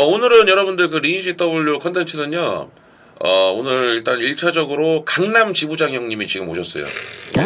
어, 오늘은 여러분들 그 리니지 W 컨텐츠는요. 어, 오늘 일단 1차적으로 강남 지부장 형님이 지금 오셨어요.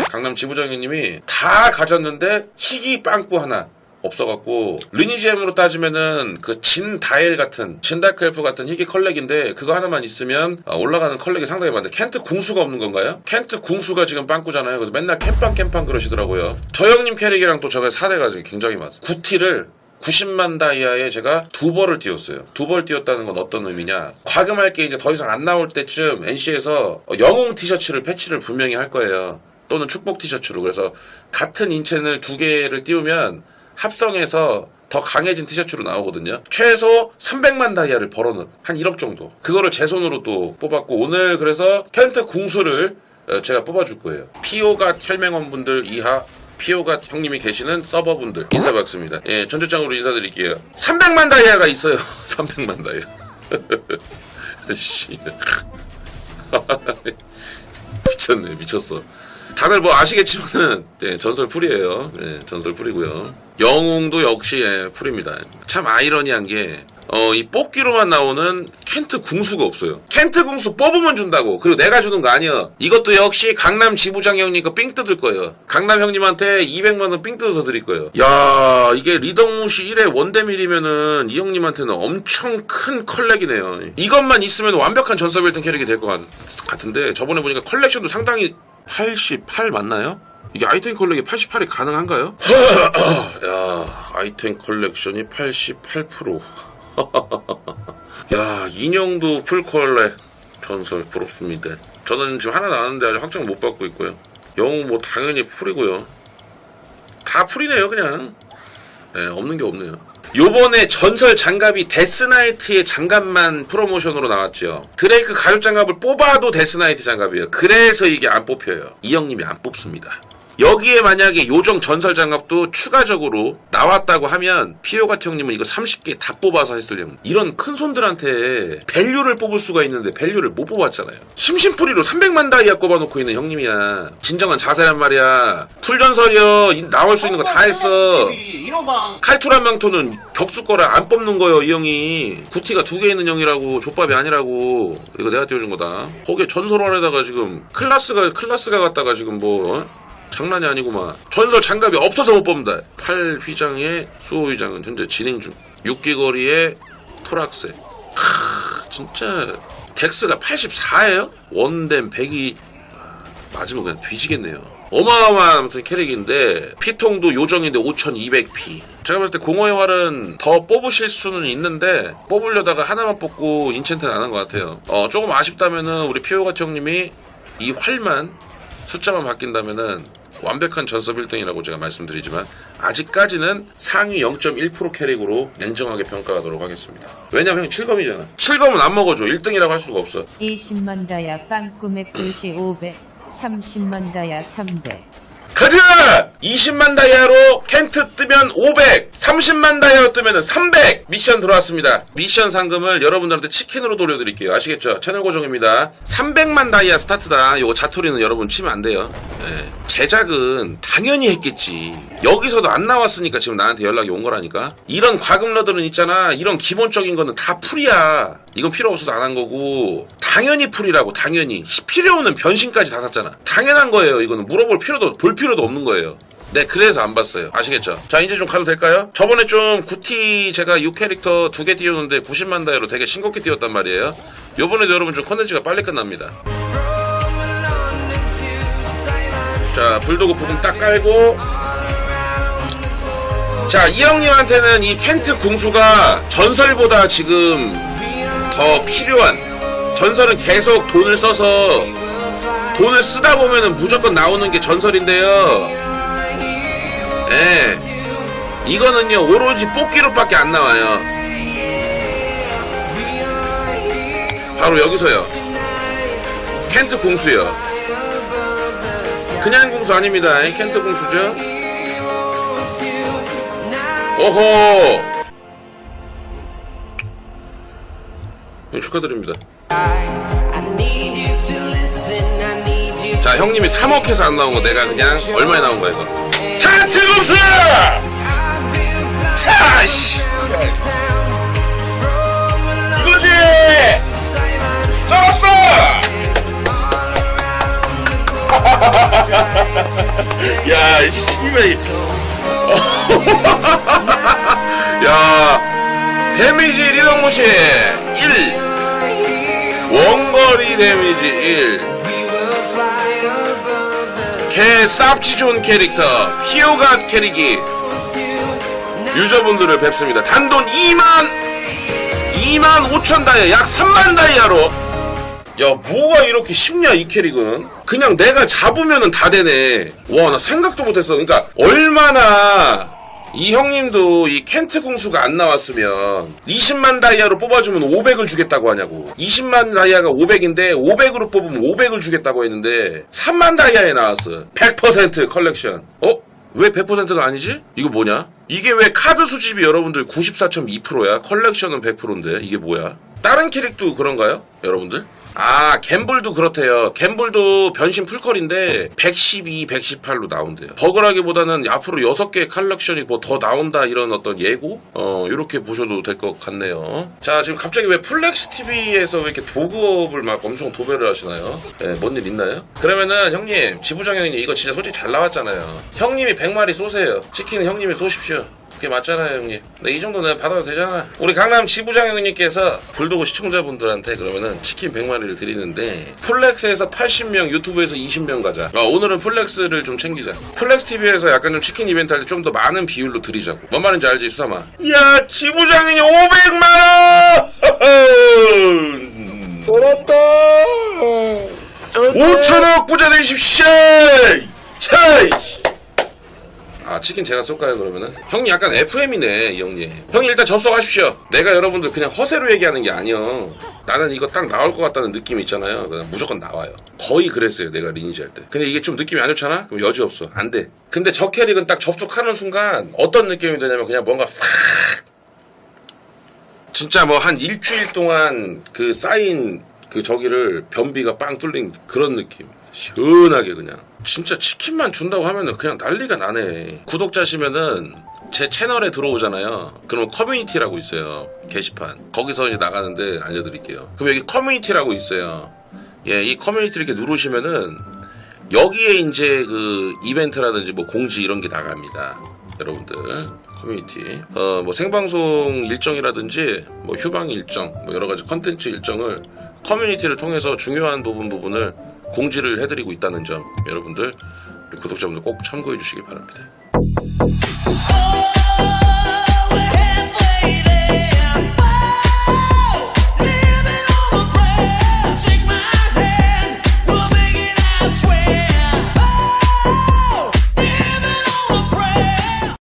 강남 지부장 형님이 다 가졌는데 희귀 빵꾸 하나 없어갖고 리니지엠으로 따지면은 그 진 다엘 같은 진다크엘프 같은 희귀 컬렉인데 그거 하나만 있으면 어, 올라가는 컬렉이 상당히 많은데 켄트 궁수가 없는 건가요? 켄트 궁수가 지금 빵꾸잖아요. 그래서 맨날 캠빵 캠빵 그러시더라고요. 저 형님 캐릭이랑 또 저가 사대가 굉장히 많아요. 구티를 90만 다이아에 제가 두 벌을 띄웠어요. 두 벌 띄웠다는 건 어떤 의미냐? 과금할 게 이제 더 이상 안 나올 때쯤 NC에서 영웅 티셔츠를 패치를 분명히 할 거예요. 또는 축복 티셔츠로. 그래서 같은 인첸을 두 개를 띄우면 합성해서 더 강해진 티셔츠로 나오거든요. 최소 300만 다이아를 벌어놓은 한 1억 정도. 그거를 제 손으로 또 뽑았고 오늘 그래서 켄트 궁수를 어, 제가 뽑아줄 거예요. 피오가 혈맹원 분들 이하 피오가 형님이 계시는 서버분들 인사 받습니다. 예, 전주장으로 인사드릴게요. 300만 다이아가 있어요. 300만 다이아. 씨. 미쳤네, 미쳤어. 다들 뭐 아시겠지만은 예, 전설 풀이에요. 예, 전설 풀이고요. 영웅도 역시 예, 풀입니다. 참 아이러니한 게. 어, 이 뽑기로만 나오는 켄트 궁수가 없어요. 켄트 궁수 뽑으면 준다고. 그리고 내가 주는 거 아니야. 이것도 역시 강남 지부장 형님 거 삥 뜯을 거예요. 강남 형님한테 200만원 삥 뜯어서 드릴 거예요. 야 이게 리덕무시 1회 원대밀이면은 이 형님한테는 엄청 큰 컬렉이네요. 이것만 있으면 완벽한 전설 빌딩 캐릭이 될 것 같은데 저번에 보니까 컬렉션도 상당히 88 맞나요? 이게 아이템 컬렉이 88이 가능한가요? 야, 아이템 컬렉션이 88%. 야, 인형도 풀 컬렉 전설 부럽습니다. 저는 지금 하나 나왔는데 아직 확정 못 받고 있고요. 영웅 뭐 당연히 풀이고요. 다 풀이네요, 그냥. 네, 없는 게 없네요. 요번에 전설 장갑이 데스나이트의 장갑만 프로모션으로 나왔죠. 드레이크 가죽 장갑을 뽑아도 데스나이트 장갑이에요. 그래서 이게 안 뽑혀요. 이 형님이 안 뽑습니다. 여기에 만약에 요정 전설 장갑도 추가적으로 나왔다고 하면 피오가티 형님은 이거 30개 다 뽑아서 했을 령 이런 큰 손들한테 밸류를 뽑을 수가 있는데 밸류를 못 뽑았잖아요. 심심풀이로 300만 다이아 꼽아놓고 있는 형님이야. 진정한 자세란 말이야. 풀전설이여 이- 나올 수 있는 거 다 했어. 칼투란 망토는 격수 거라 안 뽑는 거요 이 형이 구티가 두 개 있는 형이라고 족밥이 아니라고 이거 내가 띄워준 거다 거기에 전설원에다가 지금 클라스가 클라스가 갔다가 지금 뭐 어? 장난이 아니구만 전설 장갑이 없어서 못 뽑는다 8휘장의 수호휘장은 현재 진행 중 6기거리의 토락세 크 진짜 덱스가 84예요? 원댐 100이 맞으면 그냥 뒤지겠네요. 어마어마한 아무튼 캐릭인데 피통도 요정인데 5200p. 제가 봤을 때 공허의 활은 더 뽑으실 수는 있는데 뽑으려다가 하나만 뽑고 인챈트는 안 한 것 같아요. 어 조금 아쉽다면은 우리 피오가티 형님이 이 활만 숫자만 바뀐다면은 완벽한 전섭 1등이라고 제가 말씀드리지만 아직까지는 상위 0.1% 캐릭으로 냉정하게 평가하도록 하겠습니다. 왜냐면 형 7검이잖아. 7검은 안 먹어줘. 1등이라고 할 수가 없어. 20만 다야 빵꾸맥 글씨 500 30만 다야 300 가자! 20만 다이아로 켄트 뜨면 500, 30만 다이아로 뜨면 300 미션 들어왔습니다. 미션 상금을 여러분들한테 치킨으로 돌려드릴게요. 아시겠죠? 채널 고정입니다. 300만 다이아 스타트다. 요거 자투리는 여러분 치면 안 돼요. 예. 제작은 당연히 했겠지. 여기서도 안 나왔으니까 지금 나한테 연락이 온 거라니까. 이런 과금러들은 있잖아. 이런 기본적인 거는 다 풀이야. 이건 필요 없어서 안 한 거고. 당연히 풀이라고 당연히. 필요 없는 변신까지 다 샀잖아. 당연한 거예요. 이거는 물어볼 필요도 볼 필요도 없는 거예요. 네, 그래서 안 봤어요. 아시겠죠? 자, 이제 좀 가도 될까요? 저번에 좀 구티 제가 6캐릭터 두 개 띄웠는데 90만 다이로 되게 싱겁게 띄웠단 말이에요. 요번에도 여러분 좀 컨텐츠가 빨리 끝납니다. 자, 불도그 부분 딱 깔고. 자, 이 형님한테는 이 켄트 궁수가 전설보다 지금 더 필요한. 전설은 계속 돈을 써서 돈을 쓰다 보면은 무조건 나오는 게 전설인데요. 예. 이거는요, 오로지 뽑기로밖에 안 나와요. 바로 여기서요. 켄트 궁수요. 그냥 궁수 아닙니다. 이 켄트 궁수죠. 오호. 네, 축하드립니다. 자 형님이 3억 해서 안 나온 거 내가 그냥 얼마에 나온 거야 이거 탄트공수! 차씨! 이거지! 잡았어! 야 씨발 야 데미지 리더무시 1 원거리 데미지 1. 개 쌉지 좋은 캐릭터, 히오가 캐릭이 유저분들을 뵙습니다. 단돈 2만 2만 5천 다이아 약 3만 다이아로 야 뭐가 이렇게 쉽냐 이 캐릭은 그냥 내가 잡으면은 다 되네 와 나 생각도 못했어 그러니까 얼마나 이 형님도 이 켄트 공수가 안 나왔으면 20만 다이아로 뽑아주면 500을 주겠다고 하냐고 20만 다이아가 500인데 500으로 뽑으면 500을 주겠다고 했는데 3만 다이아에 나왔어 100% 컬렉션 어? 왜 100%가 아니지? 이거 뭐냐? 이게 왜 카드 수집이 여러분들 94.2%야? 컬렉션은 100%인데 이게 뭐야? 다른 캐릭도 그런가요? 여러분들? 아, 갬블도 그렇대요. 갬블도 변신 풀컬인데 112, 118로 나온대요. 버그라기보다는 앞으로 6개의 컬렉션이 뭐 더 나온다 이런 어떤 예고? 어, 이렇게 보셔도 될 것 같네요. 자, 지금 갑자기 왜 플렉스 TV에서 왜 이렇게 도구업을 막 엄청 도배를 하시나요? 예, 뭔일 있나요? 그러면은 형님, 지부장 형님 이거 진짜 솔직히 잘 나왔잖아요. 형님이 100마리 쏘세요. 치킨은 형님이 쏘십시오. 그게 맞잖아요, 형님. 네, 이 정도 내가 받아도 되잖아. 우리 강남 지부장 형님께서 불도고 시청자분들한테 그러면은 치킨 100마리를 드리는데 플렉스에서 80명, 유튜브에서 20명 가자. 어, 오늘은 플렉스를 좀 챙기자. 플렉스 TV에서 약간 좀 치킨 이벤트 할 때 좀 더 많은 비율로 드리자고. 뭔 말인지 알지, 수사마? 야, 지부장이 500만원! 돌았다. 5천억 부자 되십시오! 차이! 아 치킨 제가 쏠까요 그러면은? 형님 약간 FM이네 이 형님. 형님 일단 접속하십시오. 내가 여러분들 그냥 허세로 얘기하는 게 아니여 나는 이거 딱 나올 것 같다는 느낌 있잖아요. 그냥 무조건 나와요. 거의 그랬어요 내가 리니지 할 때. 근데 이게 좀 느낌이 안 좋잖아? 그럼 여지없어. 안돼. 근데 저 캐릭은 딱 접속하는 순간 어떤 느낌이 드냐면 그냥 뭔가 팍! 진짜 뭐 한 일주일 동안 그 쌓인 그 저기를 변비가 빵 뚫린 그런 느낌. 시원하게 그냥. 진짜 치킨만 준다고 하면은 그냥 난리가 나네. 구독자시면은 제 채널에 들어오잖아요. 그러면 커뮤니티라고 있어요. 게시판. 거기서 이제 나가는데 알려드릴게요. 그럼 여기 커뮤니티라고 있어요. 예, 이 커뮤니티 이렇게 누르시면은 여기에 이제 그 이벤트라든지 뭐 공지 이런 게 나갑니다. 여러분들 커뮤니티 어 뭐 생방송 일정이라든지 뭐 휴방 일정 뭐 여러 가지 컨텐츠 일정을 커뮤니티를 통해서 중요한 부분 부분을 공지를 해드리고 있다는 점 여러분들 구독자분들 꼭 참고해 주시기 바랍니다.